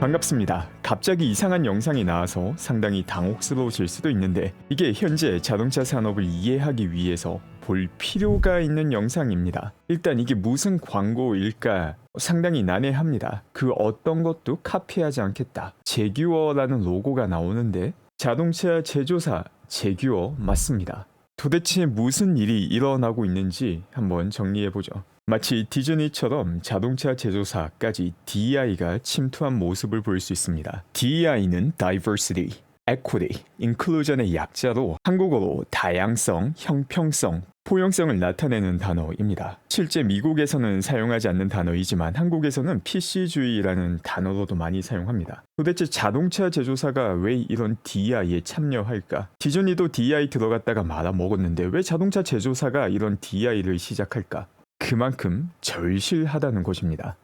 반갑습니다. 갑자기 이상한 영상이 나와서 상당히 당혹스러우실 수도 있는데 이게 현재 자동차 산업을 이해하기 위해서 볼 필요가 있는 영상입니다. 일단 이게 무슨 광고일까 상당히 난해합니다. 그 어떤 것도 카피하지 않겠다. 제규어라는 로고가 나오는데 자동차 제조사 제규어 맞습니다. 도대체 무슨 일이 일어나고 있는지 한번 정리해 보죠. 마치 디즈니처럼 자동차 제조사까지 DEI가 침투한 모습을 볼 수 있습니다. DEI는 Diversity, Equity, Inclusion의 약자로 한국어로 다양성, 형평성, 포용성을 나타내는 단어입니다. 실제 미국에서는 사용하지 않는 단어이지만 한국에서는 PC주의라는 단어로도 많이 사용합니다. 도대체 자동차 제조사가 왜 이런 DEI에 참여할까? 디즈니도 DEI 들어갔다가 말아먹었는데 왜 자동차 제조사가 이런 DEI를 시작할까? 그만큼 절실하다는 것입니다.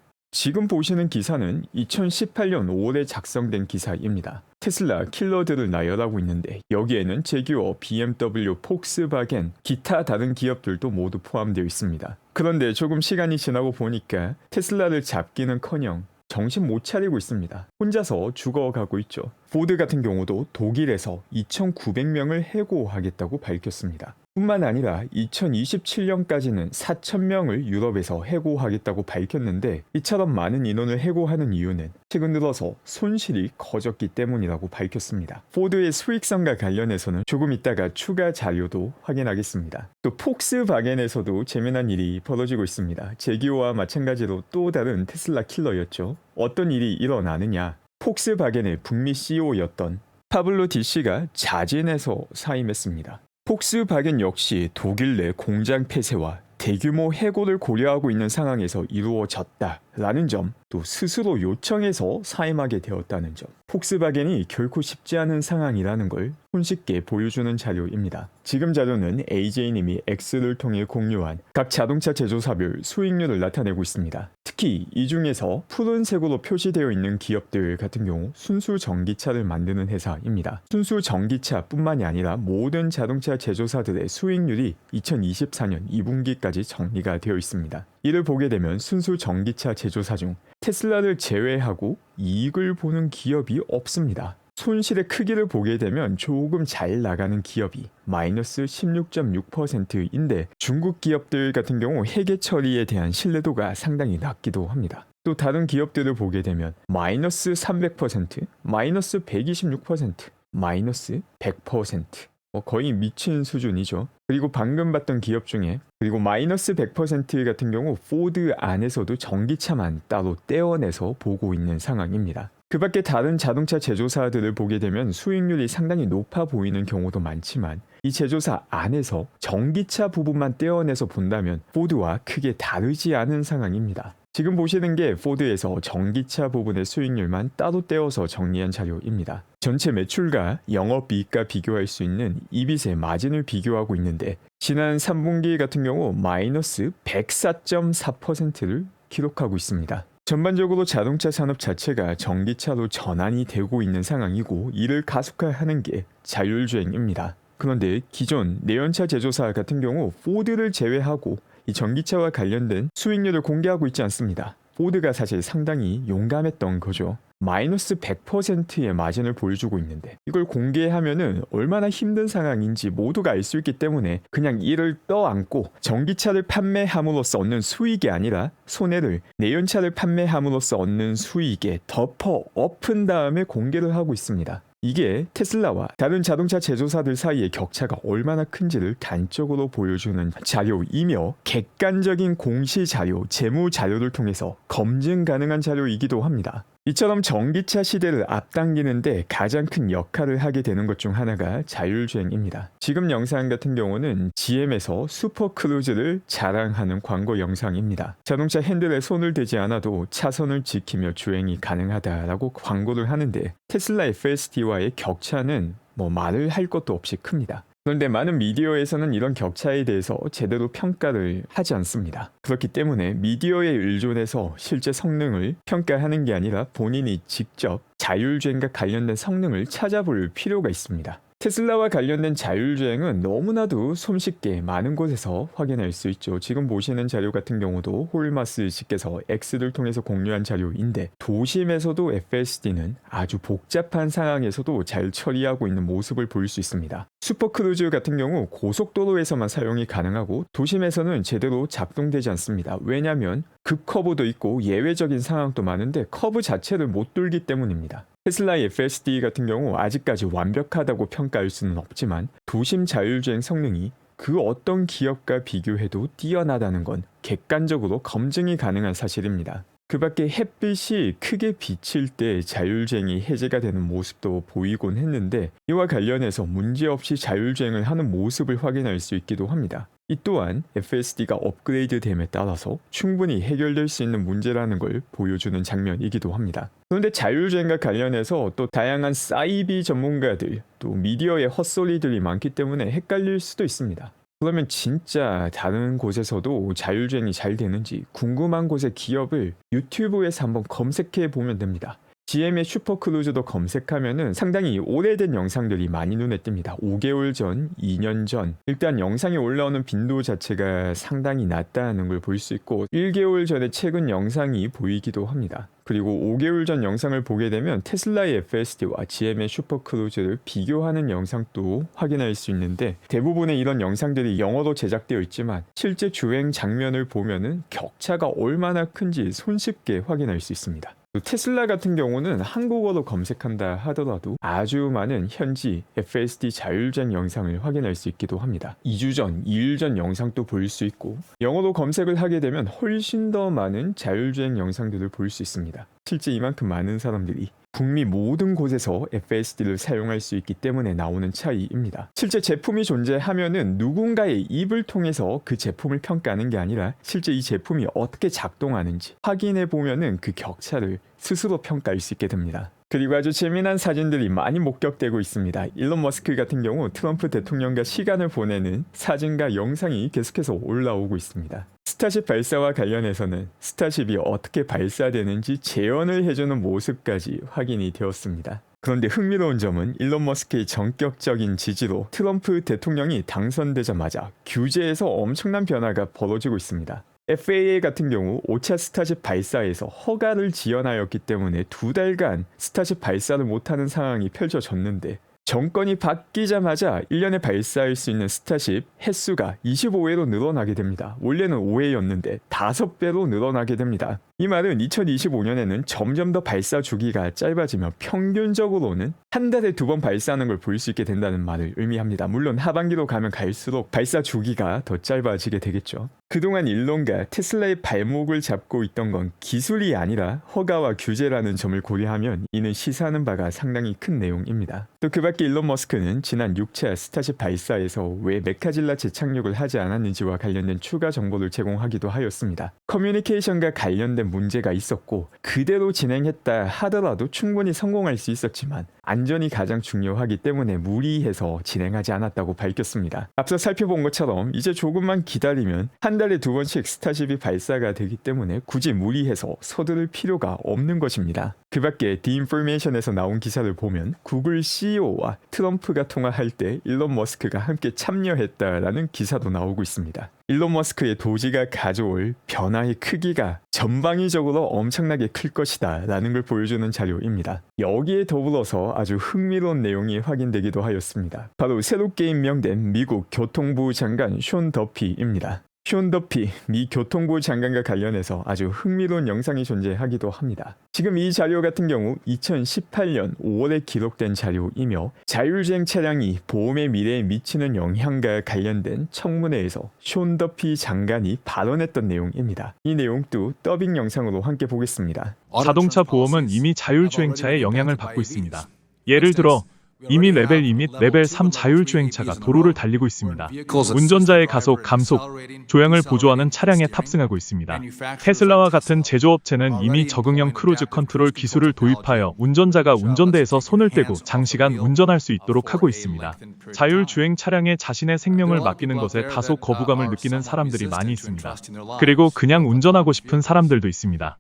지금 보시는 기사는 2018년 5월에 작성된 기사입니다. 테슬라 킬러들을 나열하고 있는데 여기에는 제규어 BMW, 폭스바겐, 기타 다른 기업들도 모두 포함되어 있습니다. 그런데 조금 시간이 지나고 보니까 테슬라를 잡기는커녕 정신 못 차리고 있습니다. 혼자서 죽어가고 있죠. 포드 같은 경우도 독일에서 2,900명을 해고하겠다고 밝혔습니다. 뿐만 아니라 2027년까지는 4,000명을 유럽에서 해고하겠다고 밝혔는데 이처럼 많은 인원을 해고하는 이유는 최근 들어서 손실이 커졌기 때문이라고 밝혔습니다. 포드의 수익성과 관련해서는 조금 있다가 추가 자료도 확인하겠습니다. 또 폭스바겐에서도 재미난 일이 벌어지고 있습니다. 제기오와 마찬가지로 또 다른 테슬라 킬러였죠. 어떤 일이 일어나느냐? 폭스바겐의 북미 CEO였던 파블로 디씨가 자진해서 사임했습니다. 폭스바겐 역시 독일 내 공장 폐쇄와 대규모 해고를 고려하고 있는 상황에서 이루어졌다라는 점, 또 스스로 요청해서 사임하게 되었다는 점, 폭스바겐이 결코 쉽지 않은 상황이라는 걸 손쉽게 보여주는 자료입니다. 지금 자료는 AJ님이 X를 통해 공유한 각 자동차 제조사별 수익률을 나타내고 있습니다. 특히 이 중에서 푸른색으로 표시되어 있는 기업들 같은 경우 순수 전기차를 만드는 회사입니다. 순수 전기차뿐만이 아니라 모든 자동차 제조사들의 수익률이 2024년 2분기까지 정리가 되어 있습니다. 이를 보게 되면 순수 전기차 제조사 중 테슬라를 제외하고 이익을 보는 기업이 없습니다. 손실의 크기를 보게 되면 조금 잘 나가는 기업이 마이너스 16.6%인데 중국 기업들 같은 경우 회계 처리에 대한 신뢰도가 상당히 낮기도 합니다. 또 다른 기업들을 보게 되면 마이너스 300%, 마이너스 126%, 마이너스 100%. 뭐 거의 미친 수준이죠. 그리고 방금 봤던 기업 중에 그리고 마이너스 100% 같은 경우 포드 안에서도 전기차만 따로 떼어내서 보고 있는 상황입니다. 그 밖에 다른 자동차 제조사들을 보게 되면 수익률이 상당히 높아 보이는 경우도 많지만 이 제조사 안에서 전기차 부분만 떼어내서 본다면 포드와 크게 다르지 않은 상황입니다. 지금 보시는 게 포드에서 전기차 부분의 수익률만 따로 떼어서 정리한 자료입니다. 전체 매출과 영업이익과 비교할 수 있는 이빗의 마진을 비교하고 있는데 지난 3분기 같은 경우 마이너스 104.4%를 기록하고 있습니다. 전반적으로 자동차 산업 자체가 전기차로 전환이 되고 있는 상황이고 이를 가속화하는 게 자율주행입니다. 그런데 기존 내연차 제조사 같은 경우 포드를 제외하고 이 전기차와 관련된 수익률을 공개하고 있지 않습니다. 포드가 사실 상당히 용감했던 거죠. 마이너스 100%의 마진을 보여주고 있는데 이걸 공개하면은 얼마나 힘든 상황인지 모두가 알 수 있기 때문에 그냥 이를 떠안고 전기차를 판매함으로써 얻는 수익이 아니라 손해를 내연차를 판매함으로써 얻는 수익에 덮어 엎은 다음에 공개를 하고 있습니다. 이게 테슬라와 다른 자동차 제조사들 사이의 격차가 얼마나 큰지를 단적으로 보여주는 자료이며 객관적인 공시 자료, 재무 자료를 통해서 검증 가능한 자료이기도 합니다. 이처럼 전기차 시대를 앞당기는데 가장 큰 역할을 하게 되는 것 중 하나가 자율주행입니다. 지금 영상 같은 경우는 GM에서 슈퍼크루즈를 자랑하는 광고 영상입니다. 자동차 핸들에 손을 대지 않아도 차선을 지키며 주행이 가능하다라고 광고를 하는데 테슬라 FSD와의 격차는 뭐 말을 할 것도 없이 큽니다. 그런데 많은 미디어에서는 이런 격차에 대해서 제대로 평가를 하지 않습니다. 그렇기 때문에 미디어에 의존해서 실제 성능을 평가하는 게 아니라 본인이 직접 자율주행과 관련된 성능을 찾아볼 필요가 있습니다. 테슬라와 관련된 자율주행은 너무나도 손쉽게 많은 곳에서 확인할 수 있죠. 지금 보시는 자료 같은 경우도 홀마스 씨께서 X를 통해서 공유한 자료인데 도심에서도 FSD는 아주 복잡한 상황에서도 잘 처리하고 있는 모습을 볼수 있습니다. 슈퍼크루즈 같은 경우 고속도로에서만 사용이 가능하고 도심에서는 제대로 작동되지 않습니다. 왜냐하면 급커브도 있고 예외적인 상황도 많은데 커브 자체를 못 돌기 때문입니다. 테슬라의 FSD 같은 경우 아직까지 완벽하다고 평가할 수는 없지만 도심 자율주행 성능이 그 어떤 기업과 비교해도 뛰어나다는 건 객관적으로 검증이 가능한 사실입니다. 그 밖에 햇빛이 크게 비칠 때 자율주행이 해제가 되는 모습도 보이곤 했는데 이와 관련해서 문제없이 자율주행을 하는 모습을 확인할 수 있기도 합니다. 이 또한 FSD가 업그레이드 됨에 따라서 충분히 해결될 수 있는 문제라는 걸 보여주는 장면이기도 합니다. 그런데 자율주행과 관련해서 또 다양한 사이비 전문가들 또 미디어의 헛소리들이 많기 때문에 헷갈릴 수도 있습니다. 그러면 진짜 다른 곳에서도 자율주행이 잘 되는지 궁금한 곳의 기업을 유튜브에서 한번 검색해 보면 됩니다. GM의 슈퍼크루즈도 검색하면은 상당히 오래된 영상들이 많이 눈에 띕니다. 5개월 전, 2년 전. 일단 영상이 올라오는 빈도 자체가 상당히 낮다는 걸 볼 수 있고 1개월 전에 최근 영상이 보이기도 합니다. 그리고 5개월 전 영상을 보게 되면 테슬라의 FSD와 GM의 슈퍼크루즈를 비교하는 영상도 확인할 수 있는데 대부분의 이런 영상들이 영어로 제작되어 있지만 실제 주행 장면을 보면은 격차가 얼마나 큰지 손쉽게 확인할 수 있습니다. 또 테슬라 같은 경우는 한국어로 검색한다 하더라도 아주 많은 현지 FSD 자율주행 영상을 확인할 수 있기도 합니다. 2주 전, 2일 전 영상도 볼 수 있고 영어로 검색을 하게 되면 훨씬 더 많은 자율주행 영상들을 볼 수 있습니다. 실제 이만큼 많은 사람들이 북미 모든 곳에서 FSD를 사용할 수 있기 때문에 나오는 차이입니다. 실제 제품이 존재하면은 누군가의 입을 통해서 그 제품을 평가하는 게 아니라 실제 이 제품이 어떻게 작동하는지 확인해 보면은 그 격차를 스스로 평가할 수 있게 됩니다. 그리고 아주 재미난 사진들이 많이 목격되고 있습니다. 일론 머스크 같은 경우 트럼프 대통령과 시간을 보내는 사진과 영상이 계속해서 올라오고 있습니다. 스타쉽 발사와 관련해서는 스타쉽이 어떻게 발사되는지 재현을 해주는 모습까지 확인이 되었습니다. 그런데 흥미로운 점은 일론 머스크의 전격적인 지지로 트럼프 대통령이 당선되자마자 규제에서 엄청난 변화가 벌어지고 있습니다. FAA 같은 경우 5차 스타쉽 발사에서 허가를 지연하였기 때문에 두 달간 스타쉽 발사를 못하는 상황이 펼쳐졌는데 정권이 바뀌자마자 1년에 발사할 수 있는 스타쉽 횟수가 25회로 늘어나게 됩니다. 원래는 5회였는데 5배로 늘어나게 됩니다. 이 말은 2025년에는 점점 더 발사 주기가 짧아지며 평균적으로는 한 달에 두 번 발사하는 걸 볼 수 있게 된다는 말을 의미합니다. 물론 하반기로 가면 갈수록 발사 주기가 더 짧아지게 되겠죠. 그동안 일론과 테슬라의 발목을 잡고 있던 건 기술이 아니라 허가와 규제라는 점을 고려하면 이는 시사하는 바가 상당히 큰 내용입니다. 또 그 밖에 일론 머스크는 지난 6차 스타쉽 발사에서 왜 메카질라 재착륙을 하지 않았는지와 관련된 추가 정보를 제공하기도 하였습니다. 커뮤니케이션과 관련된 문제가 있었고 그대로 진행했다 하더라도 충분히 성공할 수 있었지만 안전이 가장 중요하기 때문에 무리해서 진행하지 않았다고 밝혔습니다. 앞서 살펴본 것처럼 이제 조금만 기다리면 한 달에 두 번씩 스타쉽이 발사가 되기 때문에 굳이 무리해서 서두를 필요가 없는 것입니다. 그 밖에 디인포메이션에서 나온 기사를 보면 구글 CEO와 트럼프가 통화할 때 일론 머스크가 함께 참여했다라는 기사도 나오고 있습니다. 일론 머스크의 도지가 가져올 변화의 크기가 전방위적으로 엄청나게 클 것이다 라는 걸 보여주는 자료입니다. 여기에 더불어서 아주 흥미로운 내용이 확인되기도 하였습니다. 바로 새롭게 임명된 미국 교통부 장관 숀 더피입니다. 숀 더피 미 교통부 장관과 관련해서 아주 흥미로운 영상이 존재하기도 합니다. 지금 이 자료 같은 경우 2018년 5월에 기록된 자료이며 자율주행 차량이 보험의 미래에 미치는 영향과 관련된 청문회에서 숀 더피 장관이 발언했던 내용입니다. 이 내용도 더빙 영상으로 함께 보겠습니다. 자동차 보험은 이미 자율주행차에 영향을 받고 있습니다. 예를 들어 이미 레벨 2 및 레벨 3 자율주행차가 도로를 달리고 있습니다. 운전자의 가속, 감속, 조향을 보조하는 차량에 탑승하고 있습니다. 테슬라와 같은 제조업체는 이미 적응형 크루즈 컨트롤 기술을 도입하여 운전자가 운전대에서 손을 떼고 장시간 운전할 수 있도록 하고 있습니다. 자율주행 차량에 자신의 생명을 맡기는 것에 다소 거부감을 느끼는 사람들이 많이 있습니다. 그리고 그냥 운전하고 싶은 사람들도 있습니다.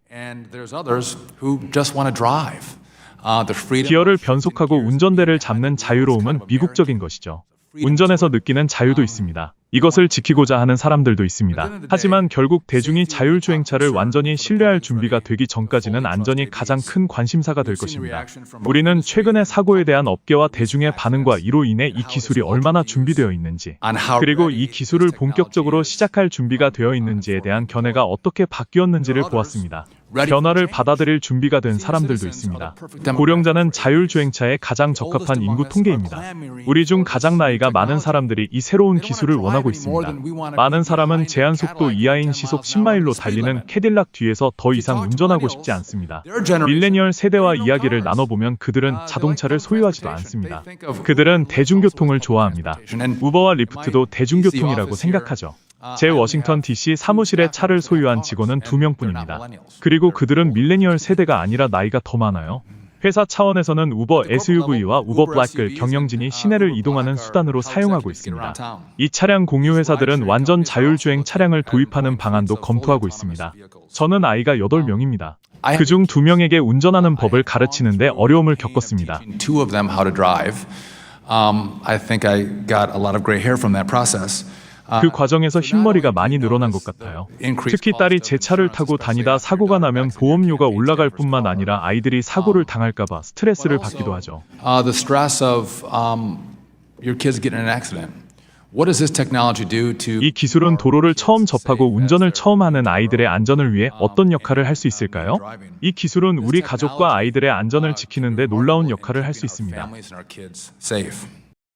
Drive. 기어를 변속하고 운전대를 잡는 자유로움은 미국적인 것이죠. 운전에서 느끼는 자유도 있습니다. 이것을 지키고자 하는 사람들도 있습니다. 하지만 결국 대중이 자율주행차를 완전히 신뢰할 준비가 되기 전까지는 안전이 가장 큰 관심사가 될 것입니다. 우리는 최근의 사고에 대한 업계와 대중의 반응과 이로 인해 이 기술이 얼마나 준비되어 있는지, 그리고 이 기술을 본격적으로 시작할 준비가 되어 있는지에 대한 견해가 어떻게 바뀌었는지를 보았습니다. 변화를 받아들일 준비가 된 사람들도 있습니다. 고령자는 자율주행차에 가장 적합한 인구 통계입니다. 우리 중 가장 나이가 많은 사람들이 이 새로운 기술을 원 하고 있습니다. 많은 사람은 제한 속도 이하인 시속 10마일로 달리는 캐딜락 뒤에서 더 이상 운전하고 싶지 않습니다. 밀레니얼 세대와 이야기를 나눠보면 그들은 자동차를 소유하지도 않습니다. 그들은 대중교통을 좋아합니다. 우버와 리프트도 대중교통이라고 생각하죠. 제 워싱턴 DC 사무실에 차를 소유한 직원은 두 명뿐입니다. 그리고 그들은 밀레니얼 세대가 아니라 나이가 더 많아요. 회사 차원에서는 우버 SUV와 우버 블랙을 경영진이 시내를 이동하는 수단으로 사용하고 있습니다. 이 차량 공유 회사들은 완전 자율주행 차량을 도입하는 방안도 검토하고 있습니다. 저는 아이가 8명입니다. 그중 2명에게 운전하는 법을 가르치는데 어려움을 겪었습니다. Two of them how to drive. Um, I think I got a lot of gray hair from that process. 그 과정에서 흰머리가 많이 늘어난 것 같아요. 특히 딸이 제 차를 타고 다니다 사고가 나면 보험료가 올라갈 뿐만 아니라 아이들이 사고를 당할까봐 스트레스를 받기도 하죠. Uh, the stress of um, 이 기술은 도로를 처음 접하고 운전을 처음 하는 아이들의 안전을 위해 어떤 역할을 할 수 있을까요? 이 기술은 우리 가족과 아이들의 안전을 지키는데 놀라운 역할을 할 수 있습니다.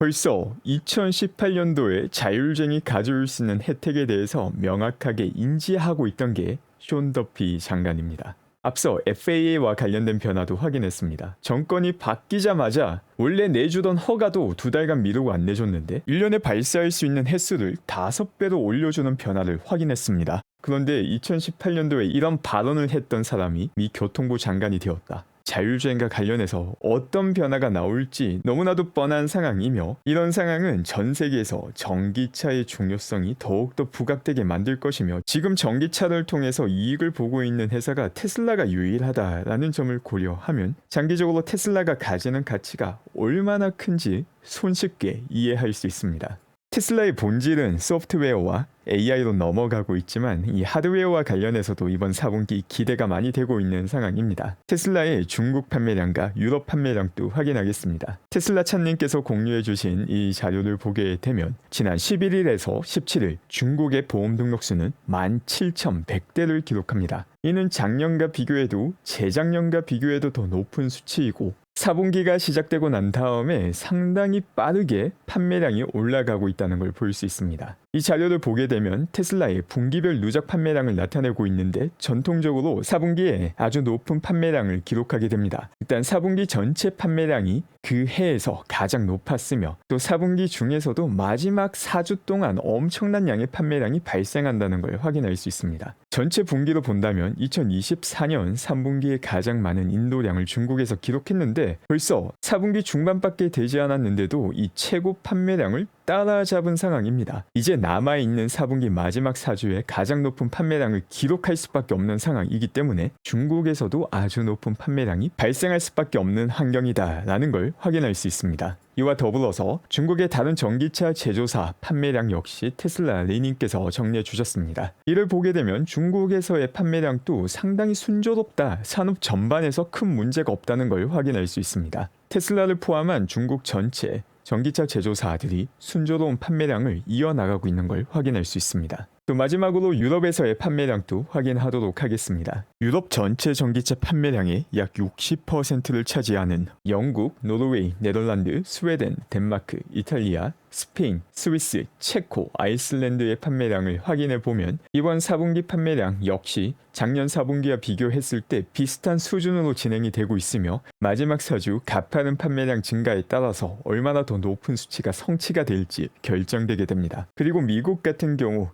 벌써 2018년도에 자율주행이 가져올 수 있는 혜택에 대해서 명확하게 인지하고 있던 게 쇼 더피 장관입니다. 앞서 FAA와 관련된 변화도 확인했습니다. 정권이 바뀌자마자 원래 내주던 허가도 두 달간 미루고 안 내줬는데 1년에 발사할 수 있는 횟수를 5배로 올려주는 변화를 확인했습니다. 그런데 2018년도에 이런 발언을 했던 사람이 미 교통부 장관이 되었다. 자율주행과 관련해서 어떤 변화가 나올지 너무나도 뻔한 상황이며 이런 상황은 전 세계에서 전기차의 중요성이 더욱더 부각되게 만들 것이며 지금 전기차를 통해서 이익을 보고 있는 회사가 테슬라가 유일하다라는 점을 고려하면 장기적으로 테슬라가 가지는 가치가 얼마나 큰지 손쉽게 이해할 수 있습니다. 테슬라의 본질은 소프트웨어와 AI로 넘어가고 있지만 이 하드웨어와 관련해서도 이번 4분기 기대가 많이 되고 있는 상황입니다. 테슬라의 중국 판매량과 유럽 판매량도 확인하겠습니다. 테슬라 찬님께서 공유해 주신 이 자료를 보게 되면 지난 11일에서 17일 중국의 보험 등록 수는 17,100대를 기록합니다. 이는 작년과 비교해도 재작년과 비교해도 더 높은 수치이고 4분기가 시작되고 난 다음에 상당히 빠르게 판매량이 올라가고 있다는 걸 볼 수 있습니다. 이 자료를 보게 되면 테슬라의 분기별 누적 판매량을 나타내고 있는데 전통적으로 4분기에 아주 높은 판매량을 기록하게 됩니다. 일단 4분기 전체 판매량이 그 해에서 가장 높았으며 또 4분기 중에서도 마지막 4주 동안 엄청난 양의 판매량이 발생한다는 걸 확인할 수 있습니다. 전체 분기로 본다면 2024년 3분기에 가장 많은 인도량을 중국에서 기록했는데 벌써 4분기 중반밖에 되지 않았는데도 이 최고 판매량을 따라잡은 상황입니다. 이제 남아있는 4분기 마지막 4주에 가장 높은 판매량을 기록할 수밖에 없는 상황이기 때문에 중국에서도 아주 높은 판매량이 발생할 수밖에 없는 환경이다라는 걸 확인할 수 있습니다. 이와 더불어서 중국의 다른 전기차 제조사 판매량 역시 테슬라 리님께서 정리해 주셨습니다. 이를 보게 되면 중국에서의 판매량 도 상당히 순조롭다. 산업 전반에서 큰 문제가 없다는 걸 확인할 수 있습니다. 테슬라를 포함한 중국 전체 전기차 제조사들이 순조로운 판매량을 이어나가고 있는 걸 확인할 수 있습니다. 또 마지막으로 유럽에서의 판매량도 확인하도록 하겠습니다. 유럽 전체 전기차 판매량의 약 60%를 차지하는 영국, 노르웨이, 네덜란드, 스웨덴, 덴마크, 이탈리아, 스페인, 스위스, 체코, 아이슬란드의 판매량을 확인해 보면 이번 4분기 판매량 역시 작년 4분기와 비교했을 때 비슷한 수준으로 진행이 되고 있으며 마지막 4주 가파른 판매량 증가에 따라서 얼마나 더 높은 수치가 성취가 될지 결정되게 됩니다. 그리고 미국 같은 경우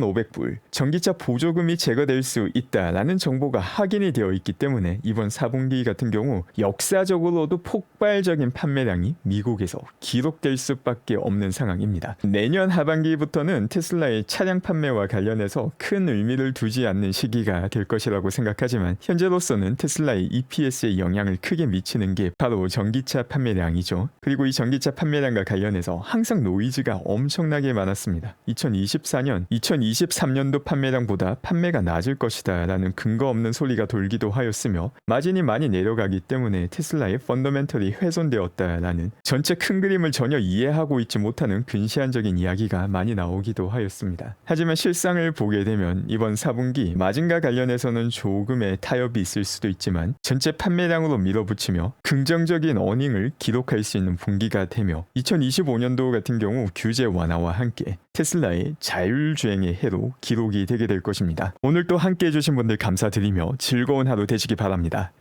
2,500불 전기차 보조금이 제거될 수 있다라는 정보가 확인이 되어 있기 때문에 이번 4분기 같은 경우 역사적으로도 폭발적인 판매량이 미국에서 기록될 수밖에 없는 상황입니다. 내년 하반기부터는 테슬라의 차량 판매와 관련해서 큰 의미를 두지 않는 시기가 될 것이라고 생각하지만 현재로서는 테슬라의 EPS에 영향을 크게 미치는 게 바로 전기차 판매량이죠. 그리고 이 전기차 판매량과 관련해서 항상 노이즈가 엄청나게 많았습니다. 2024년, 2023년도 판매량보다 판매가 낮을 것이다 라는 근거 없는 소리가 돌기도 하였으며 마진이 많이 내려가기 때문에 테슬라의 펀더멘털이 훼손되었다 라는 전체 큰 그림을 전혀 이해하고 있지 못하는 근시안적인 이야기가 많이 나오기도 하였습니다. 하지만 실상을 보게 되면 이번 4분기 마진과 관련해서는 조금의 타협이 있을 수도 있지만 전체 판매량으로 밀어붙이며 긍정적인 어닝을 기록할 수 있는 분기가 되며 2025년도 같은 경우 규제 완화와 함께 테슬라의 자율주행의 해로 기록이 되게 될 것입니다. 오늘 또 함께 해주신 분들 감사드리며 즐거운 하루 되시기 바랍니다.